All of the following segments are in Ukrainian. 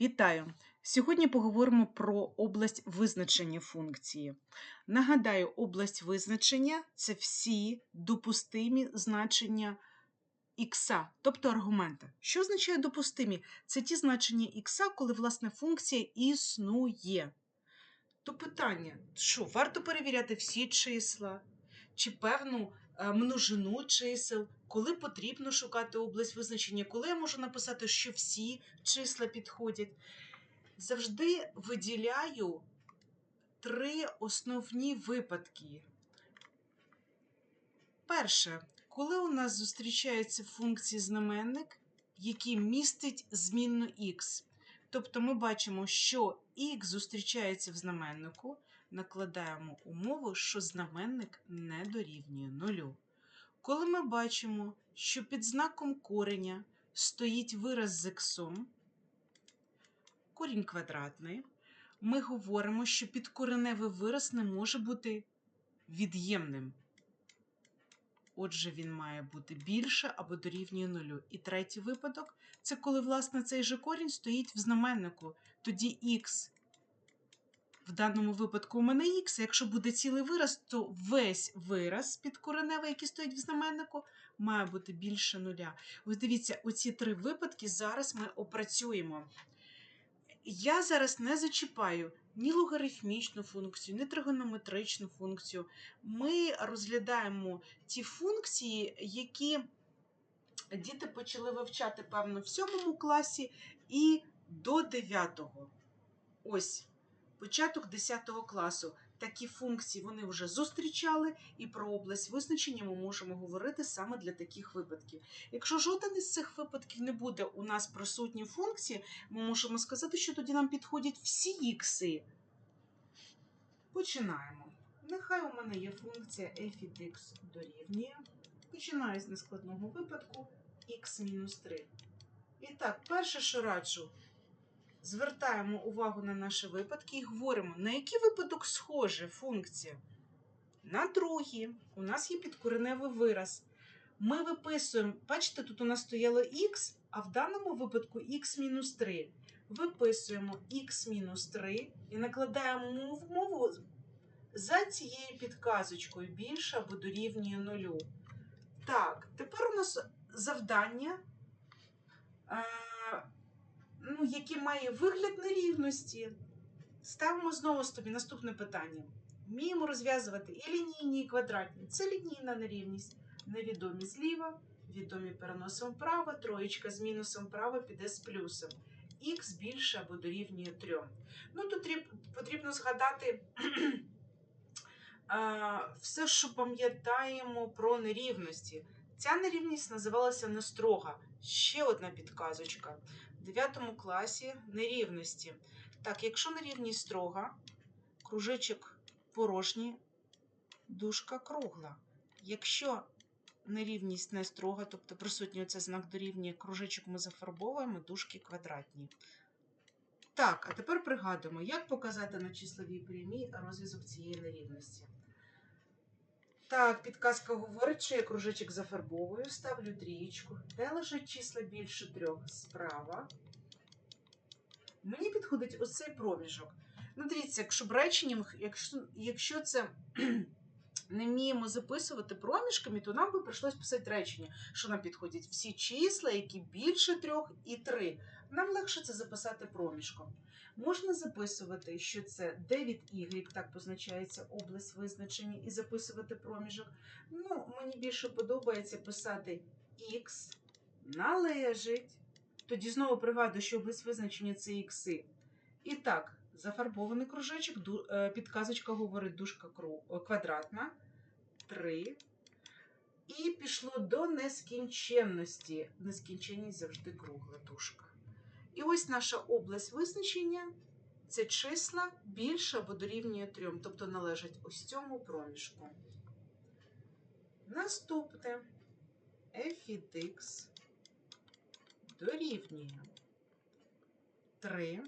Вітаю! Сьогодні поговоримо про область визначення функції. Нагадаю, область визначення це всі допустимі значення х, тобто аргумента. Що означає допустимі? Це ті значення х, коли власне функція існує. То питання: що, варто перевіряти всі числа? Чи певну множину чисел, коли потрібно шукати область визначення, коли я можу написати, що всі числа підходять. Завжди виділяю три основні випадки. Перше, коли у нас зустрічається функції знаменник, який містить змінну х. Тобто ми бачимо, що х зустрічається в знаменнику, накладаємо умову, що знаменник не дорівнює нулю. Коли ми бачимо, що під знаком кореня стоїть вираз з іксом, корінь квадратний, ми говоримо, що підкореневий вираз не може бути від'ємним. Отже, він має бути більше або дорівнює нулю. І третій випадок це коли, власне, цей же корінь стоїть в знаменнику. Тоді х, в даному випадку у мене х, якщо буде цілий вираз, то весь вираз підкореневий, який стоїть в знаменнику, має бути більше нуля. Ось дивіться, оці три випадки зараз ми опрацюємо. Я зараз не зачіпаю ні логарифмічну функцію, ні тригонометричну функцію. Ми розглядаємо ті функції, які діти почали вивчати, певно, в сьомому класі і до 9. Ось, початок 10 класу. Такі функції вони вже зустрічали, і про область визначення ми можемо говорити саме для таких випадків. Якщо жоден із цих випадків не буде у нас присутні функції, ми можемо сказати, що тоді нам підходять всі ікси. Починаємо. Нехай у мене є функція f від x дорівнює. Починаю з нескладного випадку x-3. І так, перше, що раджу, звертаємо увагу на наші випадки і говоримо, на який випадок схожа функція. На другий у нас є підкореневий вираз. Ми виписуємо, бачите, тут у нас стояло х, а в даному випадку х-3. Виписуємо х-3 і накладаємо мову за цією підказочкою більше або дорівнює нулю. Так, тепер у нас завдання, е, ну, яке має вигляд нерівності. Ставимо знову собі наступне питання. Вміємо розв'язувати і лінійні, і квадратні. Це лінійна нерівність. Невідомі зліва, відомі переносом вправо, троєчка з мінусом вправо піде з плюсом. Х більше або дорівнює 3. Ну, тут потрібно згадати все, що пам'ятаємо про нерівності. Ця нерівність називалася нестрога. Ще одна підказочка. 9 класі нерівності. Так, якщо нерівність строга, кружечок порожній, дужка кругла. Якщо нерівність не строга, тобто присутній оцей знак дорівнює, кружечок ми зафарбовуємо, дужки квадратні. Так, а тепер пригадуємо, як показати на числовій прямій розв'язок цієї нерівності. Так, підказка говорить, що я кружечок зафарбовую, ставлю трієчку. Де лежать числа більше трьох? Справа. Мені підходить ось цей проміжок. Ну, дивіться, якщо реченням, якщо, якщо це не вміємо записувати проміжками, то нам би прийшлось писати речення, що нам підходять всі числа, які більше трьох і три. Нам легше це записати проміжком. Можна записувати, що це 9y, так позначається область визначення, і записувати проміжок. Ну, Мені більше подобається писати x належить. Тоді знову пригадую, що область визначення це ікси. І так, зафарбований кружечок, е, підказочка говорить дужка квадратна, 3. І пішло до нескінченності. Нескінченність завжди кругла дужка. І ось наша область визначення це числа більше або дорівнює 3, тобто належать ось цьому проміжку. Наступне f від x дорівнює 3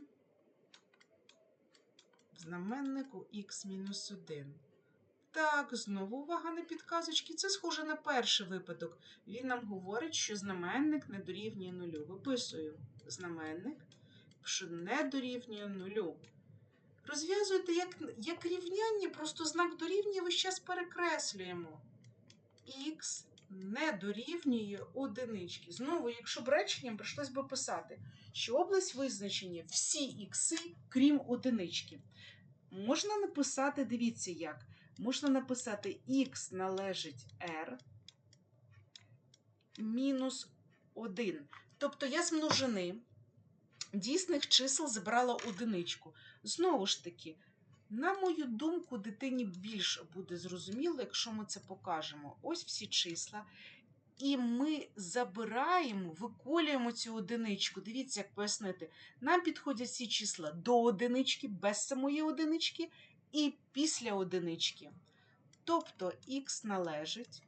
в знаменнику х-1. Так, знову увага на підказочки. Це схоже на перший випадок. Він нам говорить, що знаменник не дорівнює нулю. Виписую знаменник, що не дорівнює нулю. Розв'язуйте як, як рівняння, просто знак дорівнює весь час перекреслюємо. Х не дорівнює одинички. Знову, якщо б реченням прийшлось би писати, що область визначення всі ікси, крім одинички. Можна написати, дивіться як. Можна написати х належить r мінус 1. Тобто я з множини дійсних чисел забрала одиничку. Знову ж таки, на мою думку, дитині більш буде зрозуміло, якщо ми це покажемо. Ось всі числа. І ми забираємо, виколюємо цю одиничку. Дивіться, як пояснити. Нам підходять всі числа до одинички, без самої одинички, і після одинички. Тобто х належить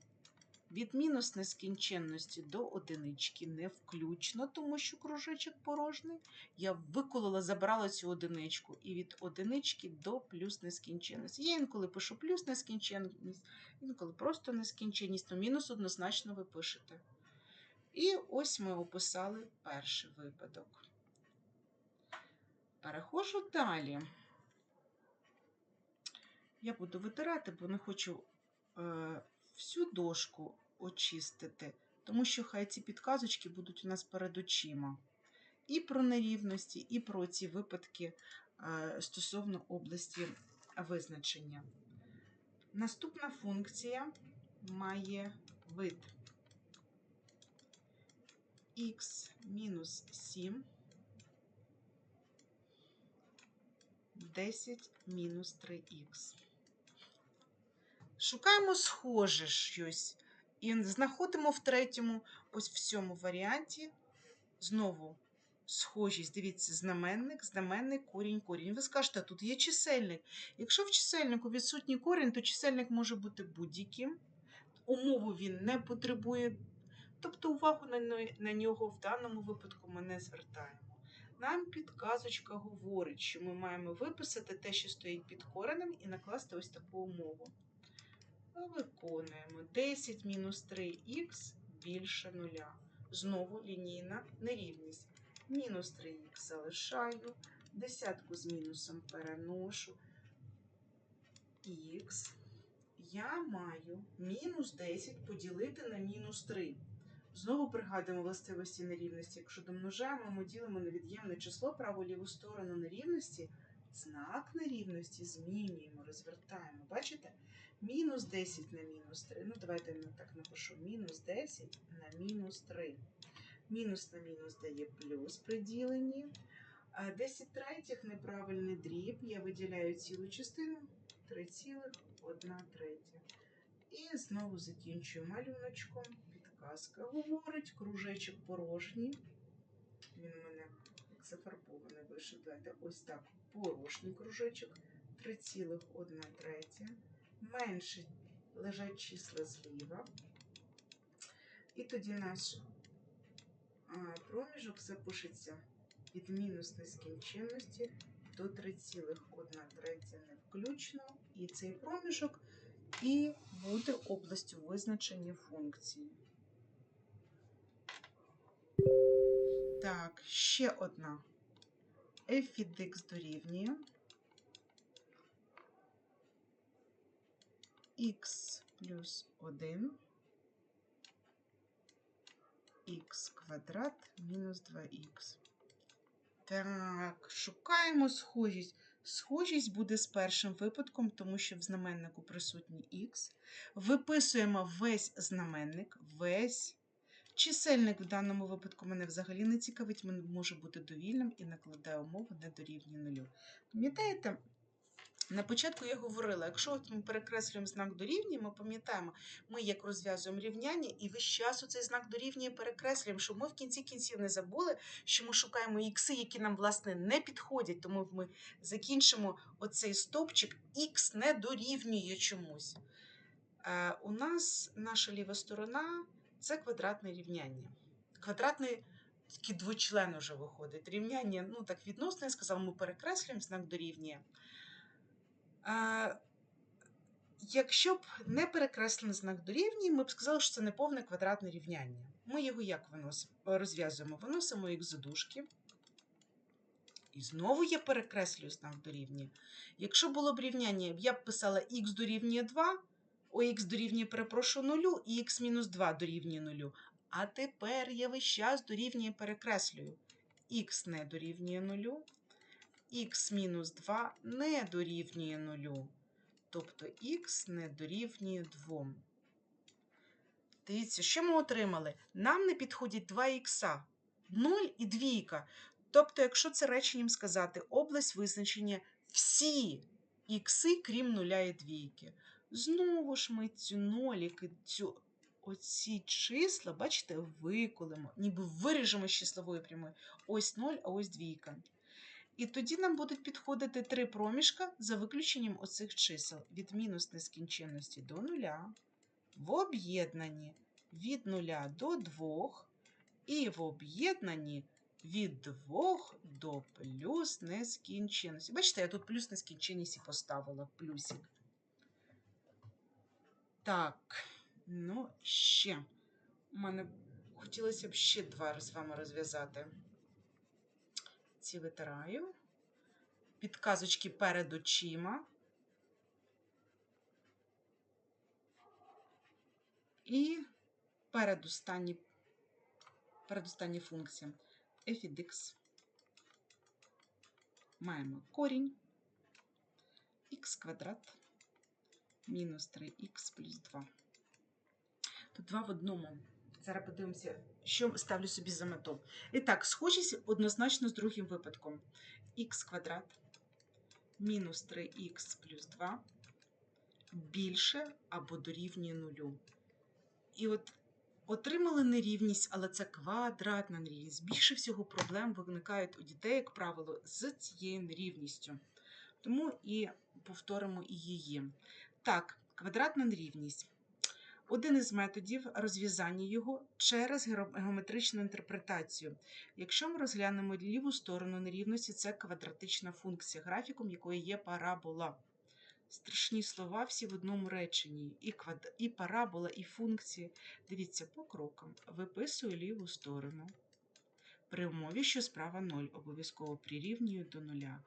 від мінус нескінченності до одинички не включно, тому що кружечок порожній. Я виколила, забрала цю одиничку. І від одинички до плюс нескінченності. Я інколи пишу плюс нескінченність, інколи просто нескінченність, то мінус однозначно ви пишете. І ось ми описали перший випадок. Переходжу далі. Я буду витирати, бо не хочу е, всю дошку очистити, тому що хай ці підказочки будуть у нас перед очима. І про нерівності, і про ці випадки е, стосовно області визначення. Наступна функція має вид мінус 7, 10 мінус 3х. Шукаємо схоже щось. І знаходимо в третьому, ось в цьому варіанті. Знову схожість. Дивіться, знаменник, знаменник, корінь, корінь. Ви скажете, тут є чисельник. Якщо в чисельнику відсутній корінь, то чисельник може бути будь-яким. Умову він не потребує. Тобто увагу на, нього в даному випадку ми не звертаємо. Нам підказочка говорить, що ми маємо виписати те, що стоїть під коренем, і накласти ось таку умову. Виконуємо 10 мінус 3х більше нуля. Знову лінійна нерівність. Мінус 3х залишаю, десятку з мінусом переношу. Х я маю мінус 10 поділити на мінус 3. Знову пригадуємо властивості нерівності. Якщо домножаємо, ми ділимо на від'ємне число праву-ліву сторону нерівності. Знак нерівності змінюємо, розвертаємо. Бачите? Мінус 10 на мінус 3. Ну, давайте я так напишу. Мінус 10 на мінус 3. Мінус на мінус дає плюс при діленні. 10 третіх неправильний дріб. Я виділяю цілу частину 3,1 третя. І знову закінчую малюночком. Підказка говорить, кружечок порожній. Він у мене зафарбований вийшов. Давайте ось так порожній кружечок. 3,1 третя менше лежать числа зліва. І тоді наш проміжок запишеться від мінус нескінченності до 3,1 третя не включно. І цей проміжок і буде областю визначення функції. Так, ще одна. f від x дорівнює. Х плюс 1 х квадрат мінус 2х. Так, шукаємо схожість. Схожість буде з першим випадком, тому що в знаменнику присутній х. Виписуємо весь знаменник, весь. Чисельник в даному випадку мене взагалі не цікавить, він може бути довільним і накладає умову не дорівнює нулю. Пам'ятаєте? На початку я говорила, якщо от ми перекреслюємо знак дорівнює, ми пам'ятаємо, ми як розв'язуємо рівняння і весь час цей знак дорівнює перекреслюємо, щоб ми в кінці кінців не забули, що ми шукаємо ікси, які нам, власне, не підходять, тому ми закінчимо оцей стовпчик, х не дорівнює чомусь. Е, у нас наша ліва сторона це квадратне рівняння. Квадратний такий двочлен вже виходить. Рівняння, ну так відносно, я сказала, ми перекреслюємо знак дорівнює. Якщо б не перекреслений знак дорівнює, ми б сказали, що це не повне квадратне рівняння. Ми його як виносимо? розв'язуємо? Виносимо їх задушки. І знову я перекреслюю знак дорівнює. Якщо було б рівняння, я б писала х дорівнює 2, о х дорівнює, перепрошую, 0 і х мінус 2 дорівнює 0. А тепер я весь час дорівнює перекреслюю. х не дорівнює 0, х мінус 2 не дорівнює 0. Тобто х не дорівнює 2. Дивіться, що ми отримали? Нам не підходять 2 х, 0 і 2. Тобто, якщо це реченням сказати, область визначення всі ікси, крім 0 і 2. Знову ж ми цю ноліки, цю оці числа, бачите, виколимо, ніби виріжемо з числової прямої. Ось 0, а ось 2. І тоді нам будуть підходити три проміжка за виключенням оцих чисел від мінус нескінченності до нуля, в об'єднанні від нуля до 2 і в об'єднанні від 2 до плюс нескінченності. Бачите, я тут плюс нескінченність і поставила плюсик. Так, ну ще. У мене хотілося б ще два з вами розв'язати. Ці витираю. Підказочки перед очима. І передостанні, передостанні функція x. Маємо корінь х квадрат мінус 3х плюс 2. Тут два в одному. Зараз подивимося, що ставлю собі за мету. І так, схожість однозначно з другим випадком. х квадрат мінус 3х плюс 2 більше або дорівнює нулю. І от отримали нерівність, але це квадратна нерівність. Більше всього проблем виникають у дітей, як правило, з цією нерівністю. Тому і повторимо і її. Так, квадратна нерівність. Один із методів розв'язання його через геометричну інтерпретацію. Якщо ми розглянемо ліву сторону нерівності, це квадратична функція, графіком якої є парабола. Страшні слова всі в одному реченні. І, квад... і парабола, і функції. Дивіться, по крокам. Виписую ліву сторону. При умові, що справа 0, обов'язково прирівнюю до нуля.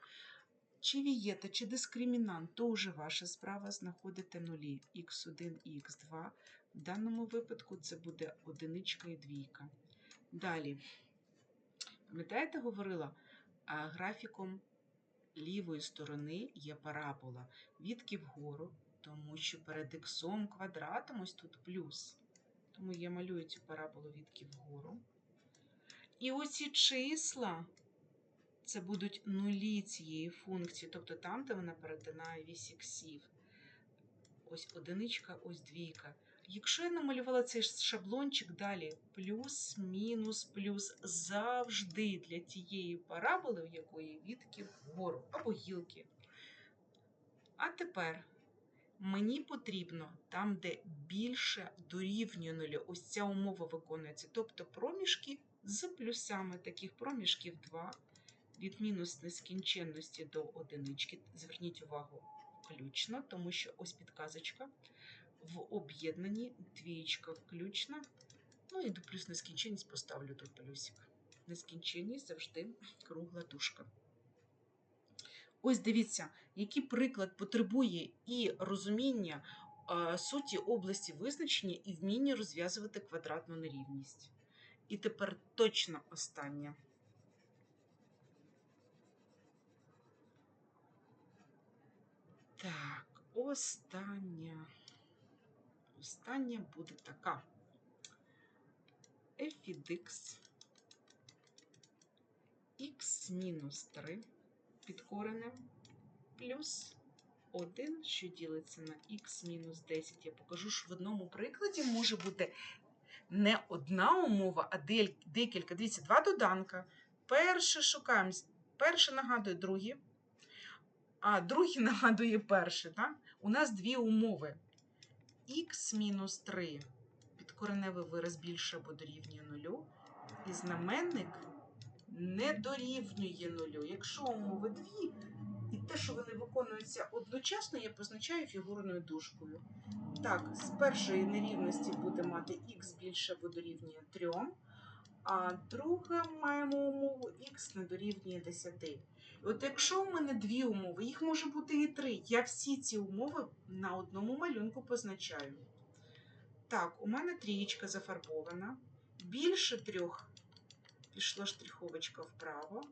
Чи вієта, чи дискримінант, то вже ваша справа знаходите нулі х1 і х2. В даному випадку це буде одиничка і двійка. Далі, пам'ятаєте, говорила, графіком лівої сторони є парабола. Відки вгору, тому що перед х квадратом ось тут плюс. Тому я малюю цю параболу відки вгору. І оці числа це будуть нулі цієї функції, тобто там, де вона перетинає вісь іксів. Ось одиничка, ось двійка. Якщо я намалювала цей шаблончик далі, плюс, мінус, плюс завжди для тієї параболи, у якої відки вгору або гілки. А тепер мені потрібно там, де більше дорівнює нулю, ось ця умова виконується. Тобто проміжки з плюсами, таких проміжків 2 від мінус нескінченності до одинички. Зверніть увагу включно, тому що ось підказочка. В об'єднанні двієчка включна. Ну і до плюс нескінченність поставлю тут плюсик. Нескінченність завжди кругла дужка. Ось дивіться, який приклад потребує і розуміння суті області визначення, і вміння розв'язувати квадратну нерівність. І тепер точно останнє. Так, остання. Остання буде така. x мінус 3 під коренем плюс 1, що ділиться на x мінус 10. Я покажу, що в одному прикладі може бути не одна умова, а декілька. Дивіться, два доданка. Перше шукаємо, перше нагадує друге, а другий нагадує перше. Так? У нас дві умови. х мінус 3 підкореневий вираз більше або дорівнює нулю, і знаменник не дорівнює нулю. Якщо умови дві, і те, що вони виконуються одночасно, я позначаю фігурною дужкою. Так, з першої нерівності буде мати х більше або дорівнює 3, А друга маємо умову х не дорівнює 10. От якщо у мене дві умови, їх може бути і три. Я всі ці умови на одному малюнку позначаю. Так, у мене трієчка зафарбована. Більше трьох пішла штриховочка вправо.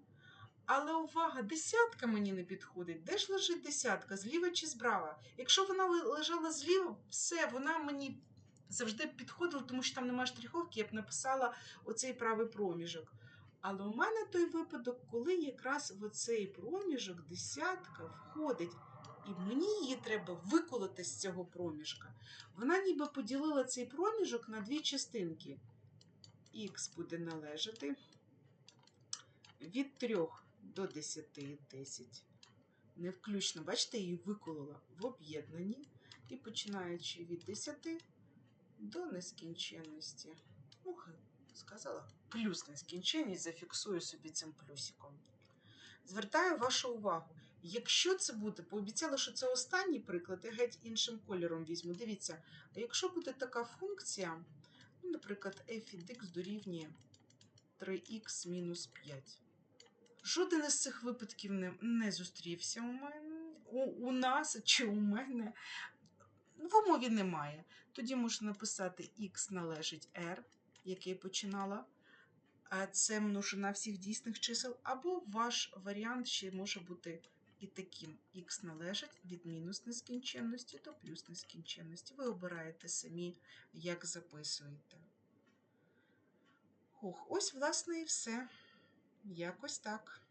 Але увага, десятка мені не підходить. Де ж лежить десятка? Зліва чи справа? Якщо вона лежала зліва, все, вона мені завжди підходила, тому що там немає штриховки, я б написала оцей правий проміжок. Але у мене той випадок, коли якраз в оцей проміжок десятка входить, і мені її треба виколоти з цього проміжка. Вона ніби поділила цей проміжок на дві частинки. Х буде належати від 3 до 10, 10. Не включно, бачите, її виколола в об'єднанні. І починаючи від 10 до нескінченності. Хай сказала, плюс нескінченність, зафіксую собі цим плюсиком. Звертаю вашу увагу. Якщо це буде, пообіцяла, що це останній приклад, я геть іншим кольором візьму. Дивіться, а якщо буде така функція, ну, наприклад, f від x дорівнює 3х мінус 5. Жоден із цих випадків не, не зустрівся у мене, у, у нас чи у мене. В умові немає. Тоді можна написати х належить r, який починала. Це множина всіх дійсних чисел. Або ваш варіант ще може бути і таким: х належить від мінус нескінченності до плюс нескінченності. Ви обираєте самі, як записуєте. Ох, ось, власне, і все. Якось так.